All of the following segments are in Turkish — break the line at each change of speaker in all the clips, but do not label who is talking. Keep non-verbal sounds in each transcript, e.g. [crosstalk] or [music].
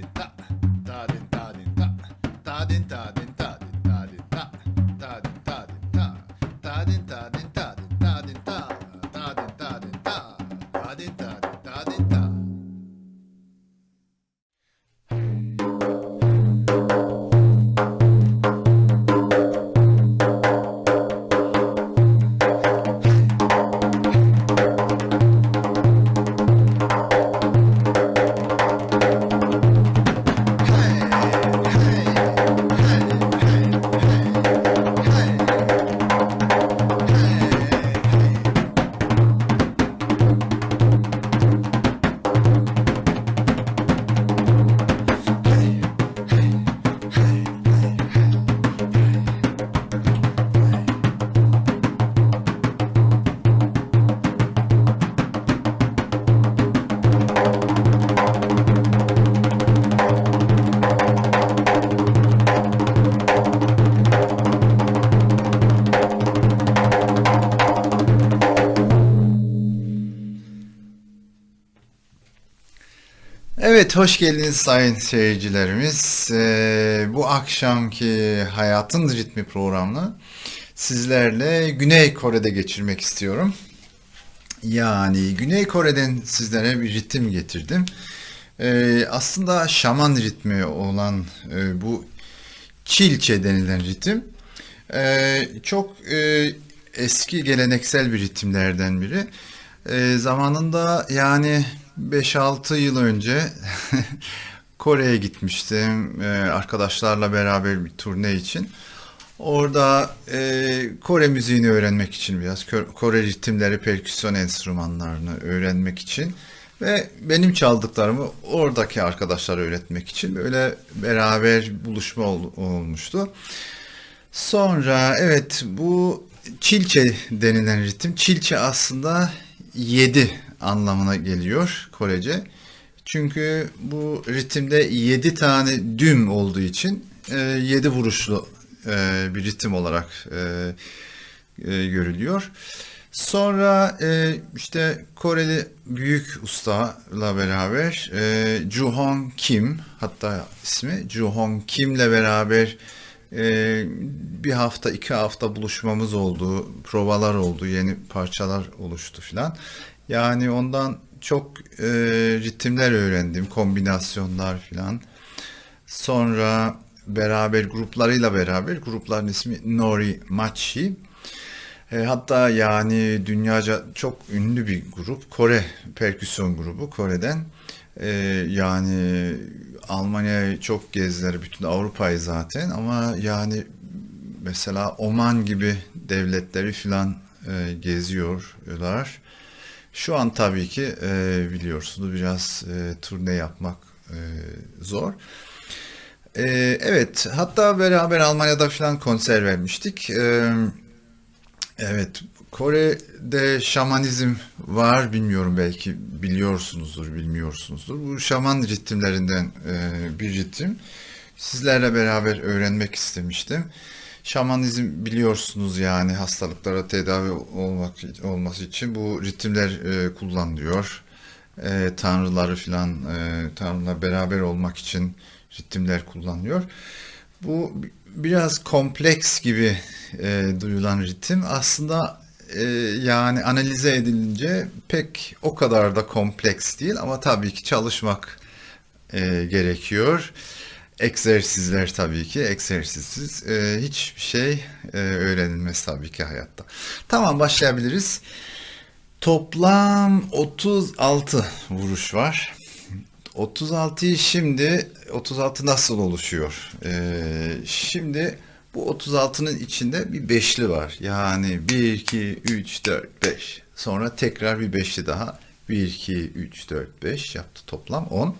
din ta ta din ta. Din ta
Evet, hoş geldiniz sayın seyircilerimiz. Ee, bu akşamki Hayatın Ritmi programını sizlerle Güney Kore'de geçirmek istiyorum. Yani Güney Kore'den sizlere bir ritim getirdim. Ee, aslında şaman ritmi olan e, bu Çilçe denilen ritim e, çok e, eski geleneksel bir ritimlerden biri. E, zamanında yani 5-6 yıl önce [laughs] Kore'ye gitmiştim e, arkadaşlarla beraber bir turne için. Orada e, Kore müziğini öğrenmek için biraz Kore ritimleri, perküsyon enstrümanlarını öğrenmek için ve benim çaldıklarımı oradaki arkadaşlara öğretmek için böyle beraber buluşma ol- olmuştu. Sonra evet bu Çilçe denilen ritim. Çilçe aslında yedi anlamına geliyor Korece. Çünkü bu ritimde yedi tane düm olduğu için e, yedi vuruşlu e, bir ritim olarak e, e, görülüyor. Sonra e, işte Koreli büyük ustala beraber e, Juhong Kim hatta ismi Juhong Kim'le beraber e, bir hafta iki hafta buluşmamız oldu, provalar oldu, yeni parçalar oluştu filan. Yani ondan çok e, ritimler öğrendim, kombinasyonlar filan. Sonra beraber gruplarıyla beraber grupların ismi Nori Machi. E, hatta yani dünyaca çok ünlü bir grup. Kore perküsyon grubu Kore'den. E, yani Almanya'yı çok gezdiler, bütün Avrupa'yı zaten ama yani mesela Oman gibi devletleri filan e, geziyorlar. Şu an tabii ki e, biliyorsunuz biraz e, turne yapmak e, zor. E, evet, hatta beraber Almanya'da filan konser vermiştik. E, evet, Kore'de şamanizm var, bilmiyorum belki biliyorsunuzdur, bilmiyorsunuzdur. Bu şaman ritimlerinden e, bir ritim. Sizlerle beraber öğrenmek istemiştim. Şamanizm biliyorsunuz yani hastalıklara tedavi olmak olması için bu ritimler e, kullanılıyor. E, tanrıları filan e, tanrılarla beraber olmak için ritimler kullanılıyor. Bu bi- biraz kompleks gibi e, duyulan ritim aslında e, yani analize edilince pek o kadar da kompleks değil ama tabii ki çalışmak e, gerekiyor. Egzersizler tabii ki egzersizsiz e, hiçbir şey e, öğrenilmez tabii ki hayatta. Tamam başlayabiliriz. Toplam 36 vuruş var. 36'yı şimdi 36 nasıl oluşuyor? Ee, şimdi bu 36'nın içinde bir beşli var. Yani 1, 2, 3, 4, 5. Sonra tekrar bir beşli daha. 1, 2, 3, 4, 5 yaptı toplam 10.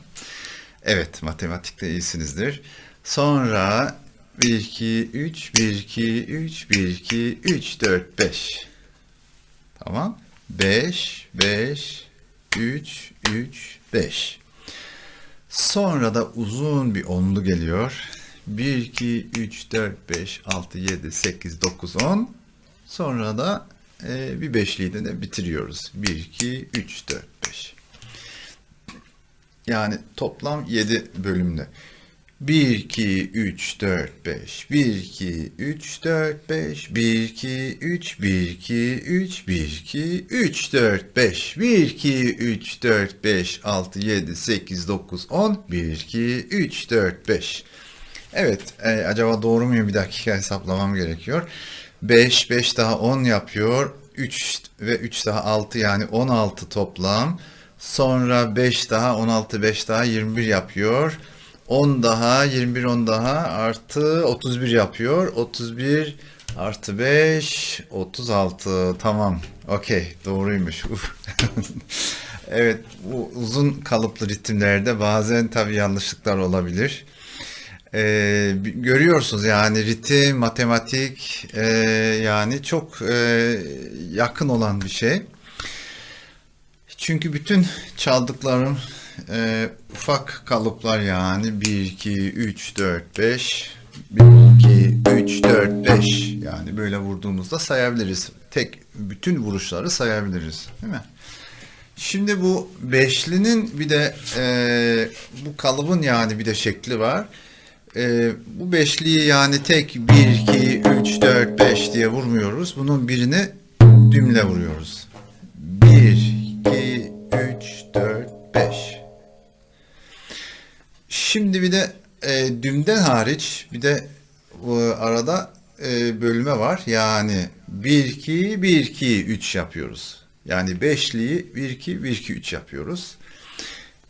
Evet matematikte iyisinizdir. Sonra 1, 2, 3, 1, 2, 3, 1, 2, 3, 4, 5. Tamam. 5, 5, 3, 3, 5. Sonra da uzun bir onlu geliyor. 1, 2, 3, 4, 5, 6, 7, 8, 9, 10. Sonra da e, bir beşliği de, bitiriyoruz. 1, 2, 3, 4, 5. Yani toplam 7 bölümde. 1, 2, 3, 4, 5. 1, 2, 3, 4, 5. 1, 2, 3, 1, 2, 3, 1, 2, 3, 4, 5. 1, 2, 3, 4, 5, 6, 7, 8, 9, 10. 1, 2, 3, 4, 5. Evet, e, acaba doğru muyum? Bir dakika hesaplamam gerekiyor. 5, 5 daha 10 yapıyor. 3 ve 3 daha 6 yani 16 toplam. Sonra 5 daha 16, 5 daha 21 yapıyor. 10 daha 21 10 daha artı 31 yapıyor. 31 artı 5 36 tamam. Okey doğruymuş. [laughs] Evet bu uzun kalıplı ritimlerde bazen tabii yanlışlıklar olabilir. Ee, görüyorsunuz yani ritim, matematik e, yani çok e, yakın olan bir şey. Çünkü bütün çaldıklarım e, ufak kalıplar yani 1, 2, 3, 4, 5 1, 2, 3, 4, 5 yani böyle vurduğumuzda sayabiliriz. Tek bütün vuruşları sayabiliriz değil mi? Şimdi bu beşlinin bir de e, bu kalıbın yani bir de şekli var. E, bu beşliyi yani tek 1, 2, 3, 4, 5 diye vurmuyoruz. Bunun birini dümle vuruyoruz. 1, 2, 3, 4, 5. Şimdi bir de e, dümden hariç bir de e, arada e, bölme var. Yani 1, 2, 1, 2, 3 yapıyoruz. Yani beşliyi 1, 2, 1, 2, 3 yapıyoruz.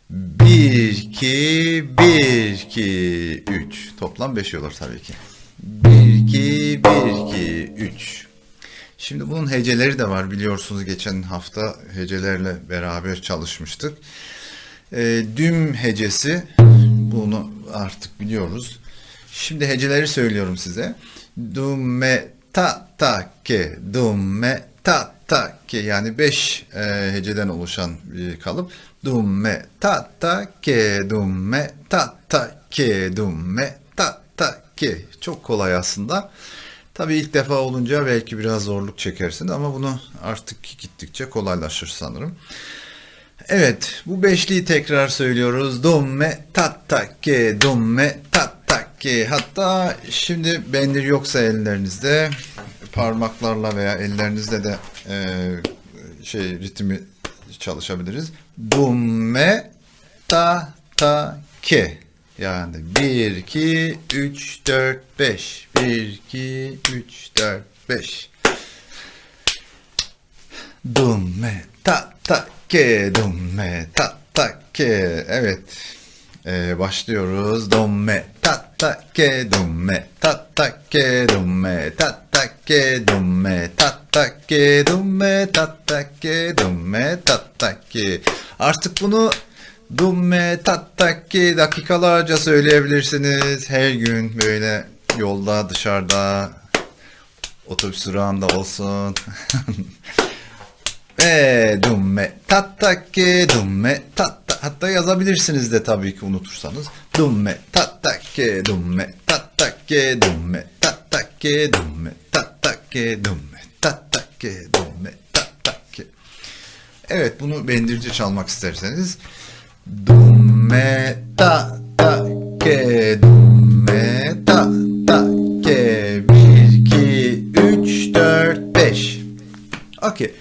1, 2, 1, 2, 3. Toplam 5 olur tabii ki. 1, 2, 1, 2, 3. Şimdi bunun heceleri de var biliyorsunuz geçen hafta hecelerle beraber çalışmıştık. E, düm hecesi bunu artık biliyoruz. Şimdi heceleri söylüyorum size. Dum me ta ta ke dum me ta ta ke yani 5 heceden oluşan bir kalıp. Dum me ta ta ke dum me ta ta ke dum me ta ta ke çok kolay aslında. Tabii ilk defa olunca belki biraz zorluk çekersin ama bunu artık gittikçe kolaylaşır sanırım. Evet, bu beşliyi tekrar söylüyoruz. Dumme tattake, dumme tattake. Hatta şimdi bendir yoksa ellerinizde parmaklarla veya ellerinizle de e, şey ritmi çalışabiliriz. Dumme ta ta ke. Yani 1 2 3 4 5. 1 2 3 4 5. Dumme ta ta ke dumme ta ta ke. Evet. Ee, başlıyoruz. Dumme ta ta ke dumme ta ta ke dumme ta ta ke dumme ta ta ke dumme ta ta ke dumme ta ta ke. Artık bunu dumme ta ta ke dakikalarca söyleyebilirsiniz. Her gün böyle yolda dışarıda otobüs durağında olsun. [laughs] E dumme tattake dumme tatta hatta yazabilirsiniz de tabii ki unutursanız. Dumme tattake dumme tattake dumme tattake dumme tattake dumme tattake dumme tattake. Evet bunu bendirce çalmak isterseniz. Dumme ta ta ke dumme ta ta ke 1 2 3 4 5. Okey.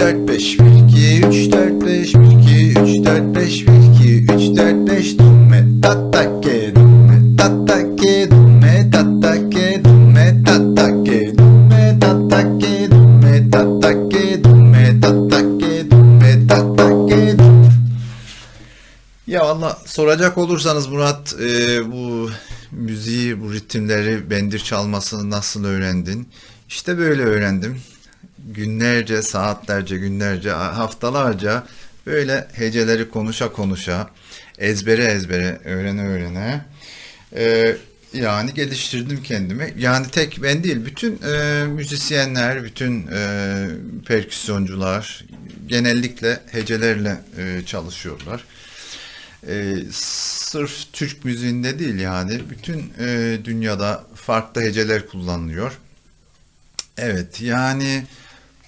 4 5 1 2 3 4 5 1 2 3 4 5 1 2 3 4 5 Dumme tattake dumme tattake dumme tattake dumme tattake dumme tattake dumme tattake dumme tattake dumme tattake Ya valla soracak olursanız Murat e, bu müziği bu ritimleri bendir çalmasını nasıl öğrendin? İşte böyle öğrendim günlerce, saatlerce, günlerce, haftalarca böyle heceleri konuşa konuşa, ezbere ezbere, öğrene öğrene e, yani geliştirdim kendimi. Yani tek ben değil, bütün e, müzisyenler, bütün e, perküsyoncular genellikle hecelerle e, çalışıyorlar. E, sırf Türk müziğinde değil yani bütün e, dünyada farklı heceler kullanılıyor. Evet yani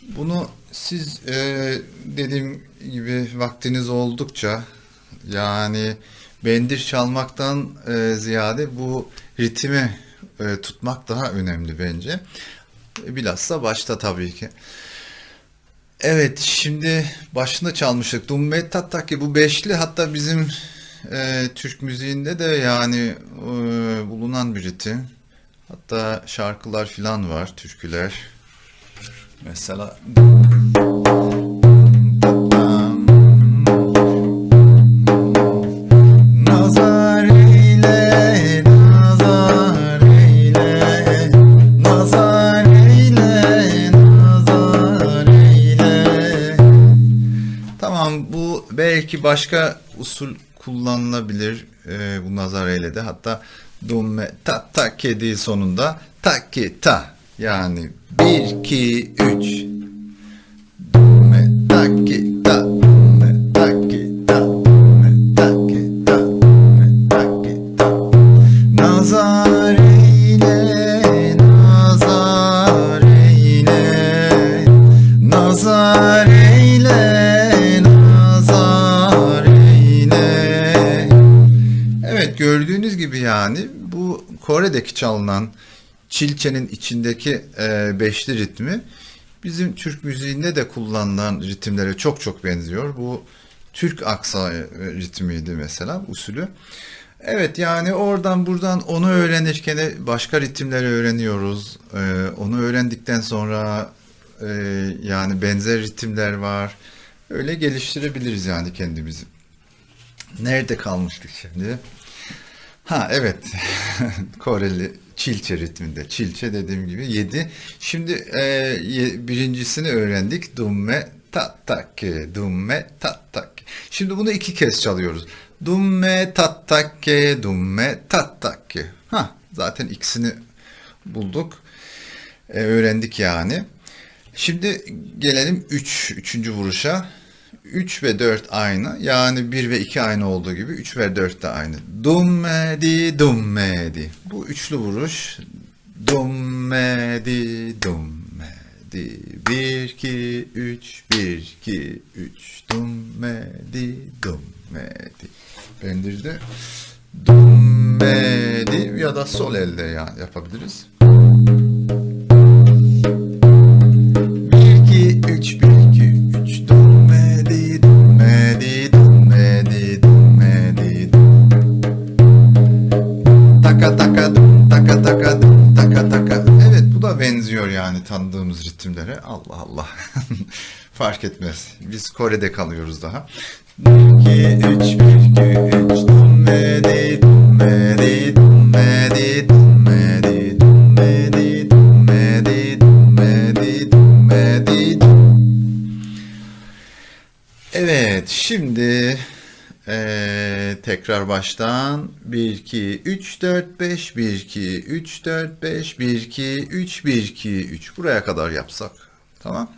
bunu siz e, dediğim gibi vaktiniz oldukça yani bendir çalmaktan e, ziyade bu ritmi e, tutmak daha önemli bence. E, Bilhassa başta tabii ki. Evet şimdi başında çalmıştık. Dumme Tattaki bu beşli hatta bizim e, Türk müziğinde de yani e, bulunan bir ritim. Hatta şarkılar filan var, türküler. Eyle. Tamam bu belki başka usul kullanılabilir e, bu nazar de hatta dumme ta ta kedi sonunda ta ki ta yani bir iki üç. Dumme ta ki ta dumme ta ki ta dumme ta ki ta dumme ta ki ta. Nazar eyle, nazar eyle, nazar eyle, nazar eyle. Evet gördüğünüz gibi yani bu Kore'deki çalınan çilçenin içindeki e, beşli ritmi bizim Türk müziğinde de kullanılan ritimlere çok çok benziyor. Bu Türk aksa e, ritmiydi mesela usulü. Evet yani oradan buradan onu öğrenirken de başka ritimleri öğreniyoruz. Ee, onu öğrendikten sonra e, yani benzer ritimler var. Öyle geliştirebiliriz yani kendimizi. Nerede kalmıştık şimdi? Ha evet. [laughs] Koreli Çilçe ritminde. Çilçe dediğim gibi 7. Şimdi e, birincisini öğrendik. Dumme tattake, dumme tattake. Şimdi bunu iki kez çalıyoruz. Dumme tattake, dumme tattake. Ha zaten ikisini bulduk. E, öğrendik yani. Şimdi gelelim 3. üçüncü vuruşa. 3 ve 4 aynı. Yani 1 ve 2 aynı olduğu gibi 3 ve 4 de aynı. Dummedi dummedi. Bu üçlü vuruş. Dummedi dummedi. 1 2 3 1 2 3 dummedi dummedi. Bendirde dummedi ya da sol elde yapabiliriz. Allah Allah. [laughs] Fark etmez. Biz Kore'de kalıyoruz daha. 2, 3, 1, 2, 3 Dummedi, dummedi, dummedi, dummedi, dummedi, dummedi, dummedi, dummedi, Evet, şimdi ee, tekrar baştan. 1 2 3 4 5 1 2 3 4 5 1 2 3 1 2 3 buraya kadar yapsak. Tamam?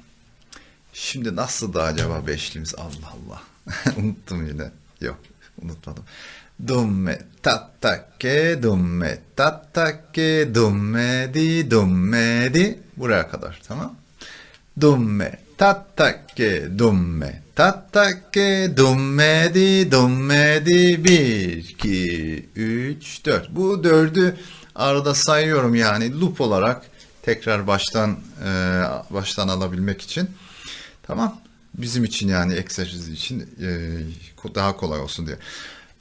Şimdi nasıl da acaba beşlimiz? Allah Allah. [laughs] Unuttum yine. Yok, unutmadım. Dumme tattake dumme tattake dumme di dumme di buraya kadar tamam? Dumme tattake dumme tattake dumme di dumme di bir iki üç dört bu dördü arada sayıyorum yani loop olarak tekrar baştan e, baştan alabilmek için. Tamam. Bizim için yani egzersiz için e, daha kolay olsun diye.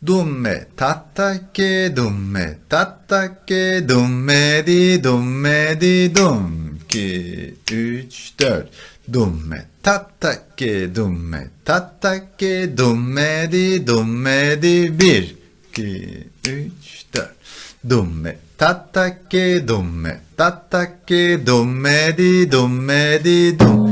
Dumme tattake dumme tattake dumme di dumme di dum 2 3 4 dumme tattake dumme tattake dumme di dumme di 1 2 3 4 dumme tattake dumme tattake dumme di dumme di dum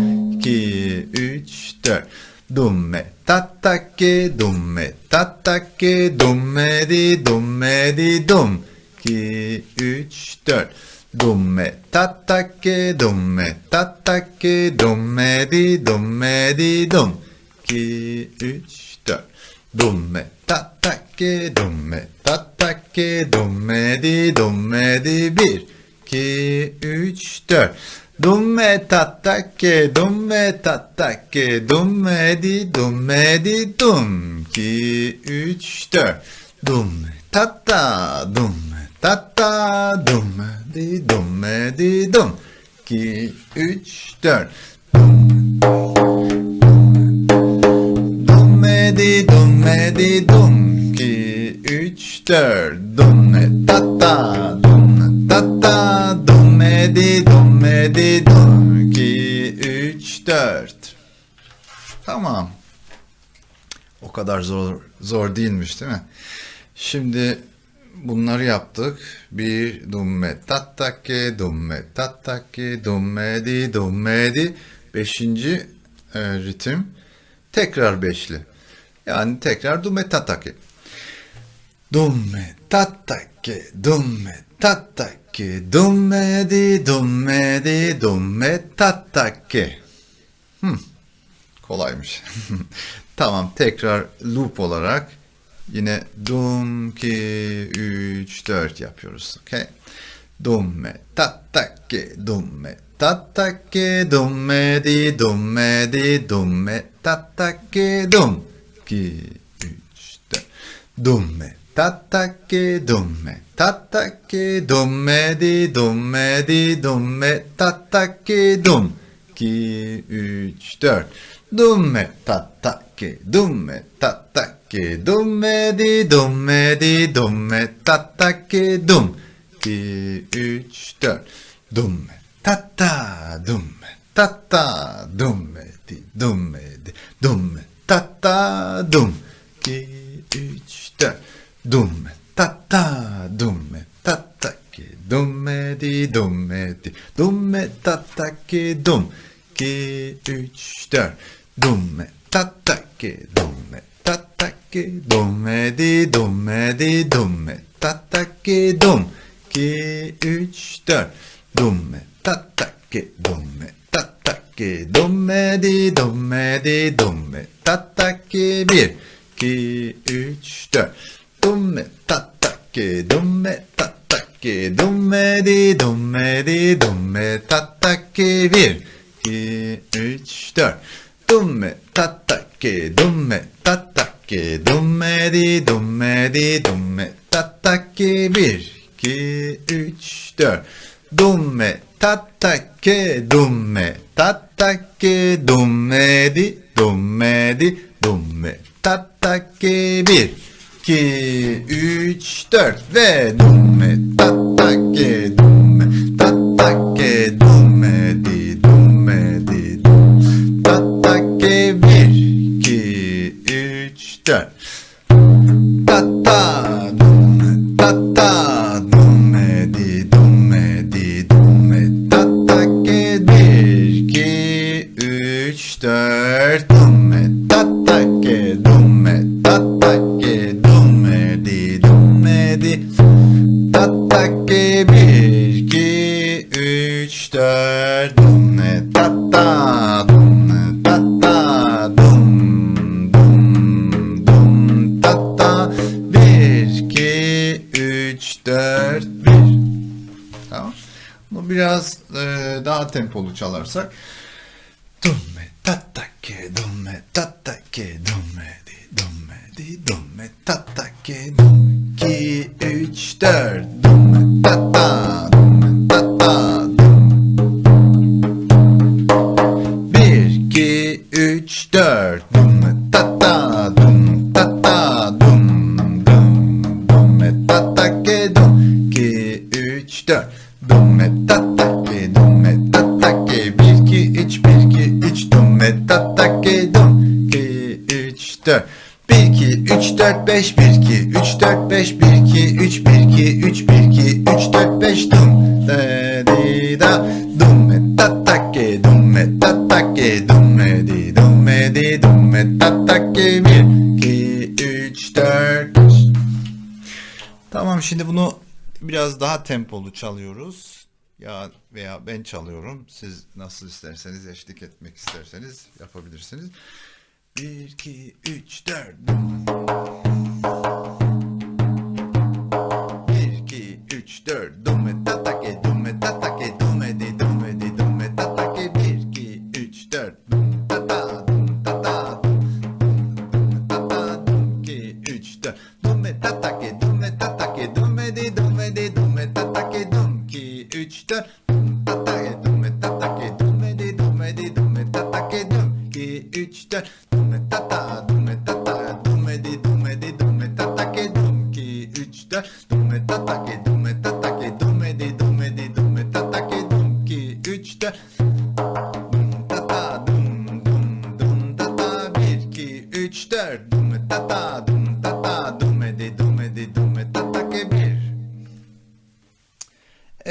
2, 3, 4. Dumme tattake, dumme tattake, dumme di, dumme di, dum. 2, 3, 4. Dumme tattake, dumme tattake, dumme di, dumme di, dum. 2, 3, 4. Dumme tattake, dumme tattake, dumme di, dumme di, 1. 2, 3, 4. Dumme tattake, dumme tattake, dumme di, dumme di, dum. 2, 3, 4. Dumme tatta, dumme tatta, dumme di, dumme di, dum. 2, 3, 4. Dumme di, dumme di, dum. 2, 3, 4. Dumme tatta, dumme tatta, dumme di, dumme di, dum. 2, 3, 4. Tamam. O kadar zor zor değilmiş değil mi? Şimdi bunları yaptık. Bir dumme tattake, dumme tattake, dumme di, dumme di. Beşinci e, ritim tekrar beşli. Yani tekrar dumme tattake. Dumme tattake, dumme tattake, dumme di, dumme di, dumme tattake. Hmm. Kolaymış. [laughs] tamam tekrar loop olarak yine dum 2 3 4 yapıyoruz. Okay? Dumme tattake dumme tattake dumme di dumme di dumme tattake dum 2 3 4 dumme. Tattake dumme. Tattake dumme di dumme di dumme. Tattake dum. 2 3 4 Dumme tattake, dumme. Tattake, dumme di, dumme di, dumme. Tattake, dum. 2, 3, 4. Dumme. Tatta, dumme. Tatta, dumme di, dumme di, dumme tatta, dum. 2, 3, 4. Dumme tatta, dumme tattake, dumme di, dumme di, dumme tattake, dum. 2, 3, 4. Dumme tattake, dumme tattake, dumme di, dumme di, dumme tattake, dum. 2, 3, 4. Dumme tattake, dumme tattake, dumme di, dumme di, dumme tattake, 1. 2, 3, 4. Dumme tattake, dumme tattake, dumme di, dumme di, dumme tattake, 1. 2, 3, 4. Dumme tattake, dumme tattake, dumme di, dumme di, dumme tattake, 1, 2, 3, 4. Dumme tattake, dumme tattake, dumme di, dumme di, dumme. Tattake, 1, 2, 3, 4 ve dumme. Tattake, dumme 3, 4 Dumme, tatta, dumme, tatta, dum, dum, dum, tatta 1, 2, 3, 4, 1 Tamam. Bunu biraz e, daha tempolu çalarsak. Dumme tattake, dumme tattake, dumme di, dumme di, dumme tattake, dum, 2, 3, 4 Dumme tattake, dumme tattake 1, 2, 3, 1, 2, 3 Dumme tattake, dum 2, 3, 4 1, 2, 3, 4, 5 1, 2, 3, 4, 5 1, 2, 3, 1, 2, 3, 1, 2, 3, 4, 5 Dum, da, di, da Dumme tattake, dumme tattake, dum dumme ta ta ki bir iki üç dört. Beş. Tamam şimdi bunu biraz daha tempolu çalıyoruz. Ya veya ben çalıyorum. Siz nasıl isterseniz eşlik etmek isterseniz yapabilirsiniz. 1 2 3 4 1 2 3 4 dumme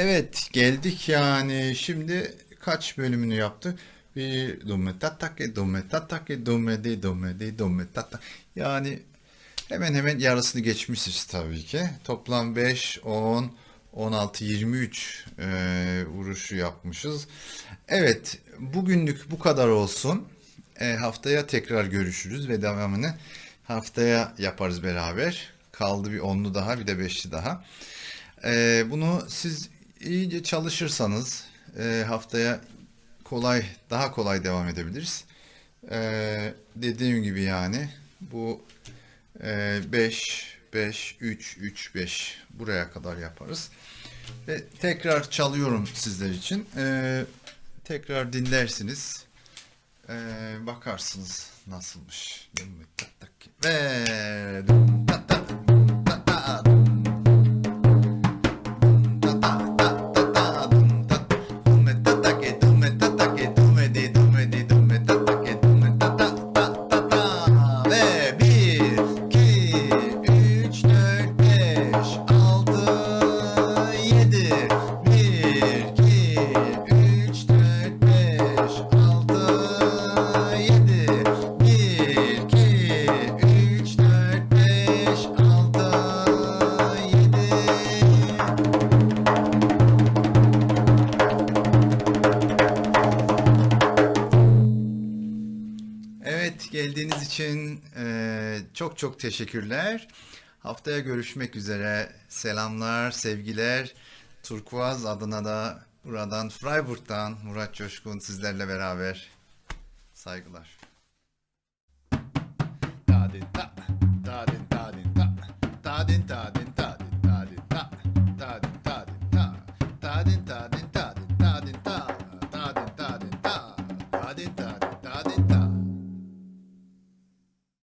Evet geldik yani şimdi kaç bölümünü yaptık? Bir dumme tatake dumme tatake dumme di dumme di dumme yani hemen hemen yarısını geçmişiz tabii ki. Toplam 5, 10, 16, 23 e, vuruşu yapmışız. Evet bugünlük bu kadar olsun. E, haftaya tekrar görüşürüz ve devamını haftaya yaparız beraber. Kaldı bir onlu daha bir de beşli daha. Ee, bunu siz iyice çalışırsanız e, haftaya kolay, daha kolay devam edebiliriz. Ee, dediğim gibi yani bu 5, 5, 3, 3, 5 buraya kadar yaparız. Ve tekrar çalıyorum sizler için. Ee, tekrar dinlersiniz. Ee, bakarsınız nasılmış. Ve çok çok teşekkürler. Haftaya görüşmek üzere. Selamlar, sevgiler. Turkuaz adına da buradan Freiburg'dan Murat Coşkun sizlerle beraber. Saygılar.
Ta din ta, ta din ta din ta,